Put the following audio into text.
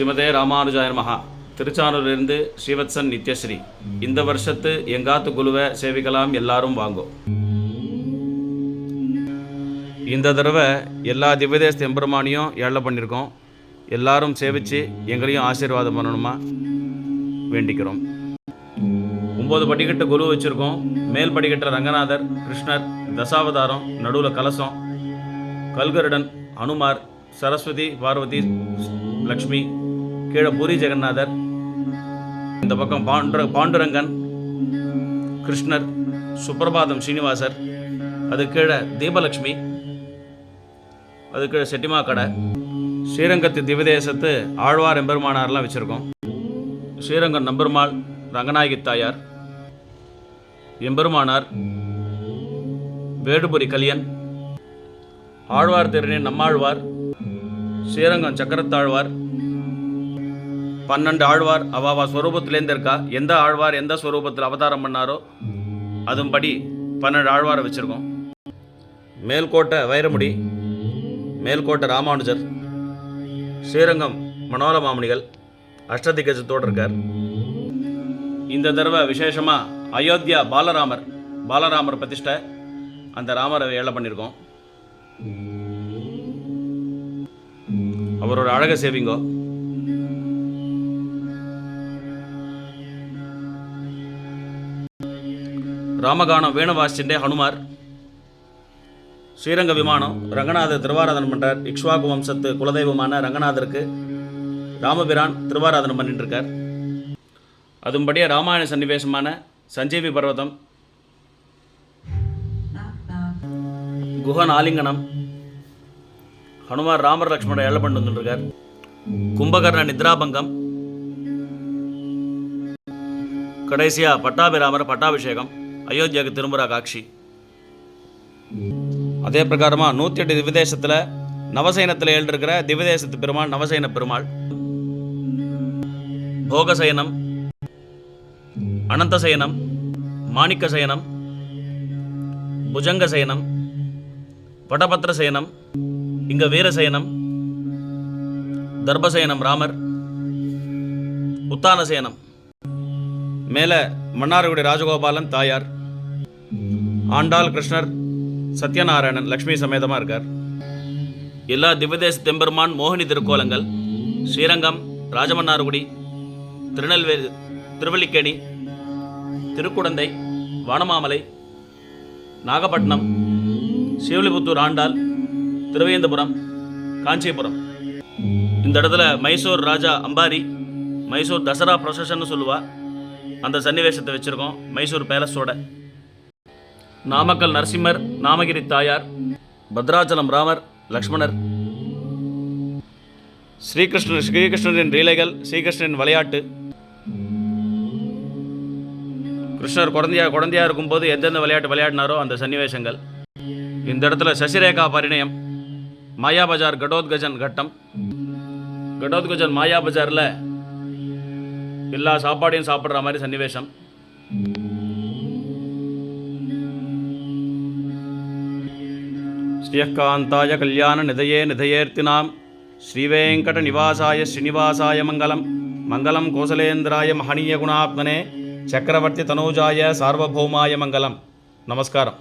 ஸ்ரீமதே ராமானுஜாயர் மகா திருச்சானூரிலிருந்து ஸ்ரீவத்சன் நித்யஸ்ரீ. இந்த வருஷத்து எங்காத்து குழுவை சேவிக்கலாம் எல்லாரும் வாங்கோ. இந்த தடவை எல்லா திவ்யதேச எம்பெருமானியும் ஏழை பண்ணியிருக்கோம் எல்லாரும் சேவித்து எங்களையும் ஆசீர்வாதம் பண்ணணுமா வேண்டிக்கிறோம். ஒம்பது படிக்கட்டு குரு வச்சுருக்கோம். மேல் படிக்கட்டு ரங்கநாதர் கிருஷ்ணர் தசாவதாரம் நடுவில் கலசம் கல்கருடன் அனுமார் சரஸ்வதி பார்வதி லக்ஷ்மி கீழே பூரி ஜெகநாதர் இந்த பக்கம் பாண்டு பாண்டுரங்கன் கிருஷ்ணர் சுப்பிரபாதம் ஸ்ரீனிவாசர் அது கீழே தீபலக்ஷ்மி அது கீழே செட்டிமா கடை ஸ்ரீரங்கத்து திவதேசத்து ஆழ்வார் எம்பெருமானார்லாம் வச்சுருக்கோம். ஸ்ரீரங்கம் நம்பெருமாள் ரங்கநாயகி தாயார் எம்பெருமானார் வேடுபுரி கலியன் ஆழ்வார் திருநே நம்மாழ்வார் ஸ்ரீரங்கம் சக்கரத்தாழ்வார் பன்னெண்டு ஆழ்வார் அவாவா ஸ்வரூபத்திலேருந்து இருக்கா எந்த ஆழ்வார் எந்த ஸ்வரூபத்தில் அவதாரம் பண்ணாரோ அதும்படி பன்னெண்டு ஆழ்வாரை வச்சுருக்கோம். மேல்கோட்டை வைரமுடி மேல்கோட்டை ராமானுஜர் ஸ்ரீரங்கம் மனோர மாமுனிகள் அஷ்டதிகஜத்தோடு இருக்கார். இந்த தடவை விசேஷமாக அயோத்தியா பாலராமர் பாலராமர் பிரதிஷ்டை அந்த ராமரை ஏழை பண்ணியிருக்கோம் அவரோட அழகை சேவிங்கோ. ராமகானம் வேணவாசிண்டே ஹனுமார். ஸ்ரீரங்க விமானம் ரங்கநாதர் திருவாராதனம் பண்றார். இக்ஷ்வாகு வம்சத்து குலதெய்வமான ரங்கநாதருக்கு ராமபிரான் திருவாராதனம் பண்ணிட்டுருக்கார் அதும்படியே ராமாயண சன்னிவேசமான சஞ்சீவி பர்வதம் குஹன் ஆலிங்கனம் ஹனுமார் ராமர் லக்ஷ்மணர் ஏழை பண்ணி வந்துருக்கார் கும்பகர்ண நித்ராபங்கம் கடைசியா பட்டாபிராமர் பட்டாபிஷேகம் அயோத்தியாவுக்கு திரும்புகிறா காட்சி. அதே பிரகாரமாக நூற்றி எட்டு திவ்யதேசத்தில் நவசைனத்தில் எழுந்திருக்கிற திவ்யதேசத்து பெருமாள் நவசைன பெருமாள். போகசயனம் அனந்தசயனம் மாணிக்க சயனம் புஜங்க சயனம் வடபத்திர சயனம் இங்க வீரசயனம் தர்பசயனம் ராமர் உத்தான சயனம் மேலே மன்னார்குடி ராஜகோபாலன் தாயார். ஆண்டாள் கிருஷ்ணர் சத்யநாராயணன் லக்ஷ்மி சமேதமாக இருக்கார். எல்லா திவ்யதேச தெம்பெருமான் மோகினி திருக்கோலங்கள் ஸ்ரீரங்கம் ராஜமன்னார்குடி திருநெல்வேலி திருவல்லிக்கேணி திருக்குடந்தை வானமாமலை நாகப்பட்டினம் சிவலிபுத்தூர் ஆண்டாள் திருவேந்தபுரம் காஞ்சிபுரம். இந்த இடத்துல மைசூர் ராஜா அம்பாரி மைசூர் தசரா ப்ரொசஷன்னு சொல்லுவா. அந்த சன்னிவேசத்தை வச்சுருக்கோம் மைசூர் பேலஸோட. நாமக்கல் நரசிம்மர் நாமகிரி தாயார் பத்ராச்சலம் ராமர் லக்ஷ்மணர். ஸ்ரீகிருஷ்ணர் ஸ்ரீகிருஷ்ணரின் லீலைகள் ஸ்ரீகிருஷ்ணரின் விளையாட்டு கிருஷ்ணர் குழந்தையா குழந்தையா இருக்கும்போது எந்தெந்த விளையாட்டு விளையாடினாரோ அந்த சன்னிவேசங்கள். இந்த இடத்துல சசிரேகா பரிணயம் மாயா பஜார் கடோத்கஜன் கட்டம். கடோத்கஜன் மாயா பஜாரில் எல்லா சாப்பாடையும் சாப்பிட்ற மாதிரி சன்னிவேசம். శ్రియకాంతాయ కళ్యాణ నిధయే నిధయేర్తినాం శ్రీవేంకట నివాసాయ శ్రీనివాసాయ మంగళం మంగళం కోసలేంద్రాయ మహనీయ గుణాత్మనే చక్రవర్తి తనూజాయ సార్వభౌమాయ మంగళం నమస్కారం